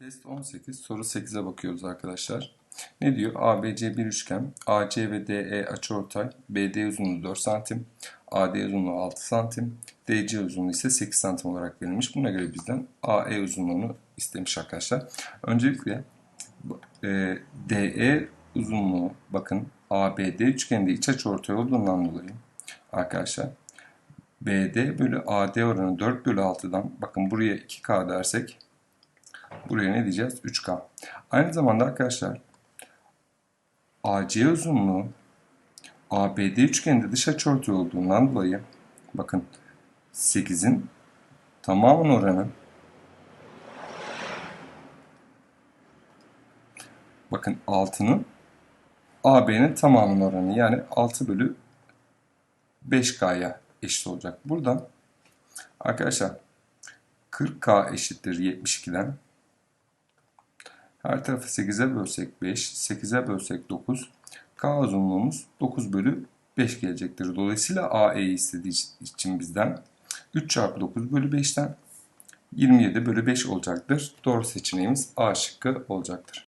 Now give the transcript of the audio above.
Test 18 soru 8'e bakıyoruz arkadaşlar. Ne diyor? ABC bir üçgen. AC ve DE açıortay. BD uzunluğu 4 cm. AD uzunluğu 6 cm. DC uzunluğu ise 8 cm olarak verilmiş. Buna göre bizden AE uzunluğunu istemiş arkadaşlar. Öncelikle e, DE uzunluğu bakın ABD üçgeninde iç açıortay olduğundan dolayı arkadaşlar BD bölü AD oranı 4 bölü 6'dan bakın buraya 2K dersek Buraya ne diyeceğiz? 3K. Aynı zamanda arkadaşlar AC uzunluğu ABD üçgeninde dış açıortay olduğundan dolayı bakın 8'in tamamının oranı bakın 6'nın AB'nin tamamının oranı yani 6 bölü 5K'ya eşit olacak. Buradan arkadaşlar 40K eşittir 72'den her tarafı 8'e bölsek 5, 8'e bölsek 9. K uzunluğumuz 9 bölü 5 gelecektir. Dolayısıyla AE'yi istediği için bizden 3 çarpı 9 bölü 5'ten 27 bölü 5 olacaktır. Doğru seçeneğimiz A şıkkı olacaktır.